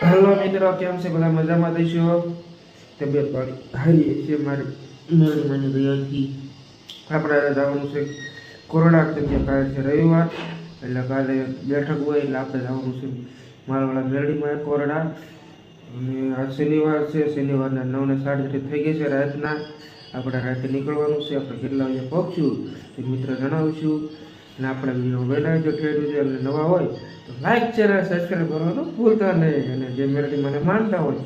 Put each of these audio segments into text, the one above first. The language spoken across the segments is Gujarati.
હેલો મિત્રો કેમ છે? બધા મજામાં? દઈશું તબિયત પાણી હારી છે મારી? મને દયાથી આપણે જવાનું છે કોરોના જગ્યા કાલે છે રવિવાર એટલે કાલે બેઠક હોય એટલે આપણે જવાનું છે મારવાળા મેરડીમાં કોરડા અને આ શનિવાર છે શનિવારના નવ ને સાડી થઈ ગઈ છે રાતના. આપણે રાતે નીકળવાનું છે આપણે કેટલા વાગે પહોંચશું તે મિત્ર જણાવીશું. અને આપણે વીડિયો બનાવી જો ઠેર છે અને નવા હોય, તો લાઈક શેર અને સબસ્ક્રાઈબ કરવાનું ભૂલતા નહીં. અને જે મેરડી મને માનતા હોય,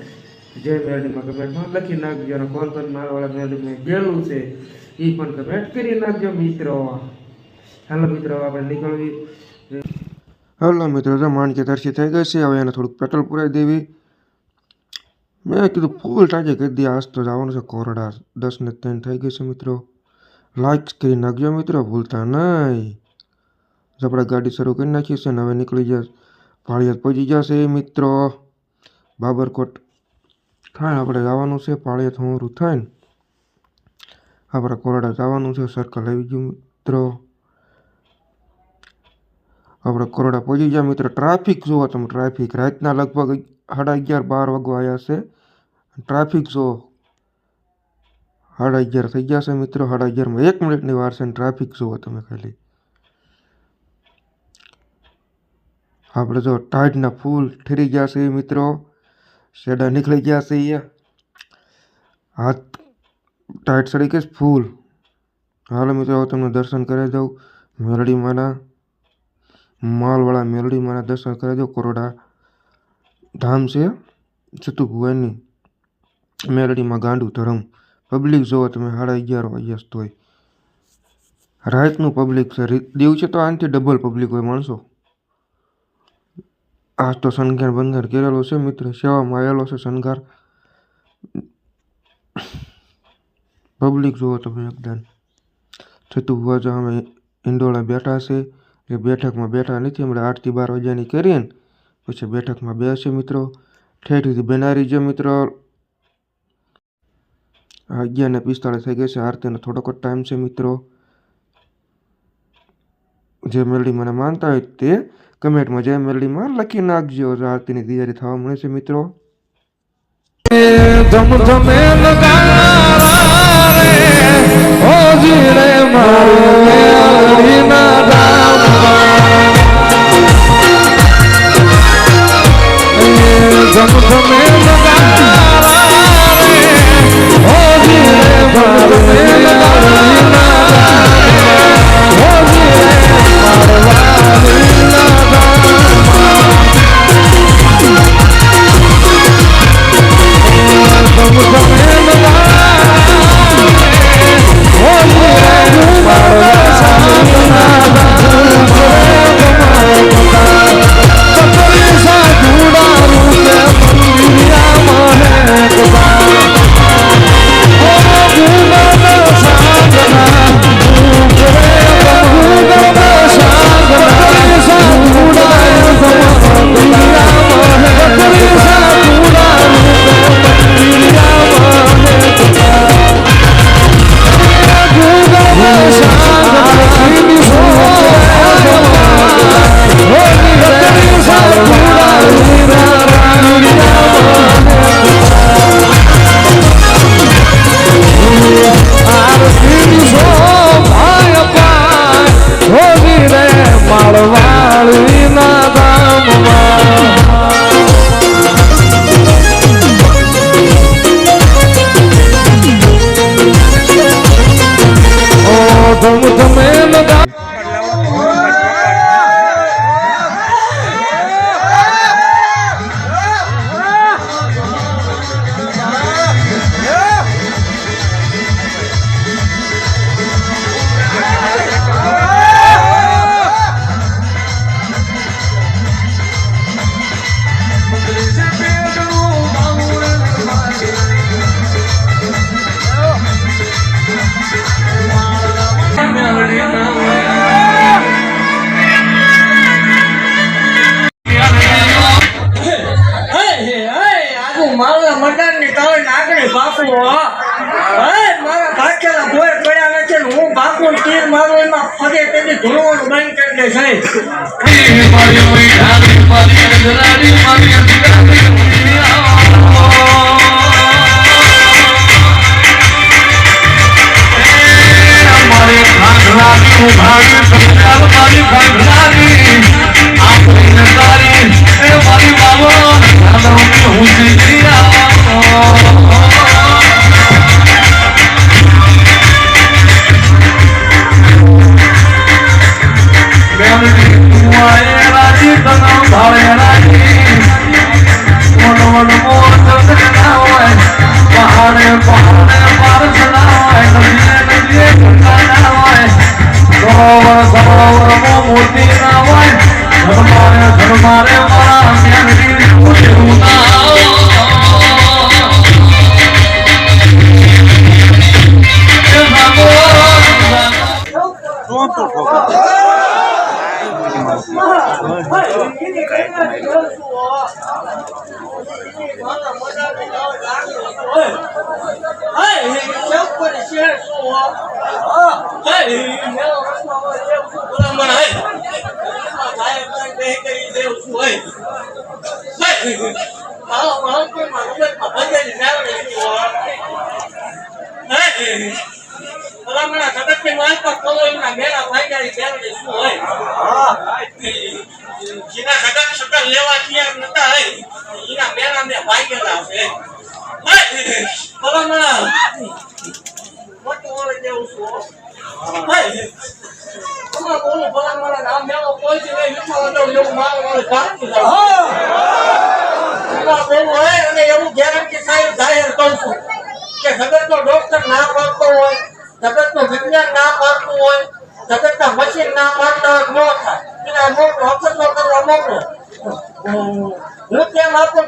જે મેરડીમાં કમેન્ટમાં લખી નાખજો અને કોણ કોણ મારવાળા મેરડીમાં ગયેલું છે એ પણ કમેન્ટ કરી નાખજો મિત્રો. હાલો મિત્રો આપણે નીકળવી. હલો મિત્રો, જો માણકી દર્શી થઈ ગઈ છે, હવે એને થોડુંક પેટ્રોલ પુરાઈ દેવી. મેં કીધું ફૂલ ટાંકી કરી દઈએ, આજ તો જવાનું છે કોરડા દસ ને ત્રણ થઈ ગઈ છે મિત્રો. લાઈક કરી નાખજો મિત્રો, ભૂલતા નહીં. જો આપણે ગાડી શરૂ કરી નાખી છે ને હવે નીકળી જશે પાળિયાદ પહોંચી જશે મિત્રો. બાબરકોટ થાય આપણે જવાનું છે. પાળિયાદ હોમરું થાય ને આપણે કોરડા જવાનું છે. સર્કલ આવી ગયું મિત્રો. આપણે કોરડા પહોંચી ગયા મિત્રો. ટ્રાફિક જુઓ તમે. ટ્રાફિક રાતના લગભગ સાડા અગિયાર બાર વાગવા આવ્યા છે. ટ્રાફિક જુઓ સાડા અગિયાર થઈ ગયા છે મિત્રો. સાડા અગિયારમાં એક મિનિટની વાર છે ને ટ્રાફિક જુઓ તમે ખાલી. આપણે જો ટાઈટના ફૂલ ઠરી ગયા છે મિત્રો. શેડા નીકળી ગયા છે અહીંયા હાથ ટાઈટ સડી કે ફૂલ. હાલો મિત્રો તમને દર્શન કરી દઉં. મેરડીમાંના, માલવાળા મેરડીમાંના દર્શન કરી દઉં. કરોડા ધામ છે છતું ભુવનની મેરડીમાં ગાંડું ધરમ. પબ્લિક જોવો તમે સાડા અગિયાર વાગ્યા તોય. રાતનું પબ્લિક છે. રી- છે તો આનાથી ડબલ પબ્લિક હોય, માણસો. આજ તો શણગાર બંગાર કરેલો છે, મિત્ર. સેવામાં આવેલો છે શણગાર. પબ્લિક જુઓ તમે એકદમ. છતું હોવા જો અમે ઈંડોળા બેઠા છે. એ બેઠકમાં બેઠા નથી, હમણાં આઠથી બાર વાગ્યાની કરીએ ને, પછી બેઠકમાં બેસે મિત્રો. ઠેઠ સુધી બનારી છે મિત્રો. અગિયાર ને પિસ્તાળીસ થઈ ગયા છે, આરતીનો થોડોક જ ટાઈમ છે મિત્રો. જે મેલડી મને માનતા હોય તે કમેન્ટમાં જય મેલડીમાં લખી નાખજો આરતીની તૈયારી થવા મળે છે મિત્રો. ધમધમે નગારા રે મારા મદાનની તળ નાગણી બાપુ, હે. મારા ભાગ્યના ભોય પડ્યા નથી ને હું બાપુ તીર મારું, એમાં પગે તેથી ધૂળવાનું બંધ કરી દે સાહેબ મોતી રાવણ ધર્મારે ધર્મારે મારા શ્યામજી મોતી ઉતારો મેળવીને ભૂલ્યું ના. એ ભગવાન ભલામણા જગતની માલપા કલોઈના મેળા ભાગ્યાની બેરડી શું હોય જેના જગત શકલ લેવા તૈયાર નતા હે એના Hey! મેં ભાગેલા છે હે, ભલામણા મોટું ઓળખ દેવું છું હો. હે, તમારે બોલું ભલામણા આ મેળો કોઈ દી નહીં વિચારવા દઉં એવું મારે મારે ભાગતું જાવ. તમારે બોલવું હોય અને એવું ગેરંટી સાહેબ જાહેર કરું છું કે જગતનો ડોક્ટર ના પાડતો હોય જગતનું વિજ્ઞાન ના પાડતું હોય જગતના મશીન ના પાડતા હોય ન થાય એના મોટો અખતરો કરવા મોકલો હું તેમ આપું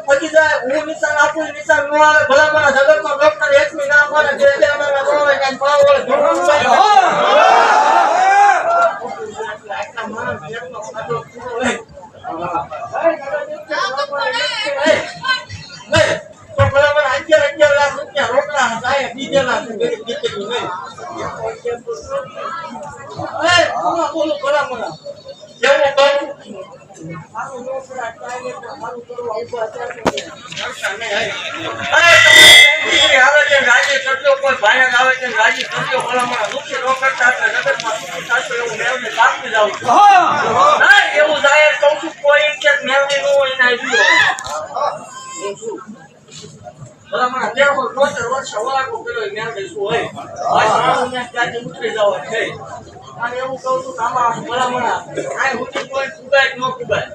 અને એવું કહું છું કે આમાં ભલામણ આ સુધી કોઈ ફુગાય કે ન ફુગાય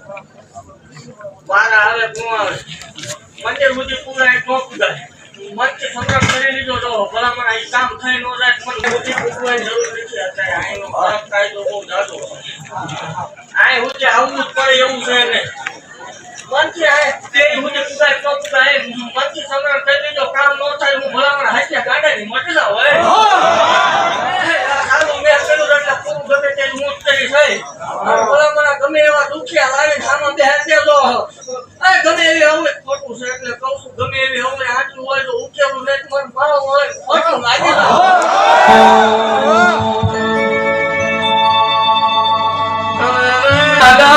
વારા આવે કોણ આવે મંદિર સુધી પૂરા ન સંગ્રહ કરી લીધો ભલામણ આ ન જરૂર નથી અત્યારે. ખરાબ કાયદો બહુ જાજો આ હુજે આવવું જ પડે એવું છે ને મનથી આ તે હુજે ફુગાય તો ફુગાય મનથી સંગ્રહ કરી લીધો, કામ ન થાય હું ભલામણ હાથે કાઢે મટી જાવ હે સારું મેં કર્યું એટલે પૂરું ગમે તે મૂત કરી થઈ ભલામણ ગમે એવા દુખિયા લાવી સામે બે હાથે જો આ ગમે એવી હવે ખોટું છે એટલે કહું છું ગમે એવી હવે આટલું હોય તો ઉકેલું નહીં તો મને મારો હોય ખોટું લાગી દાદા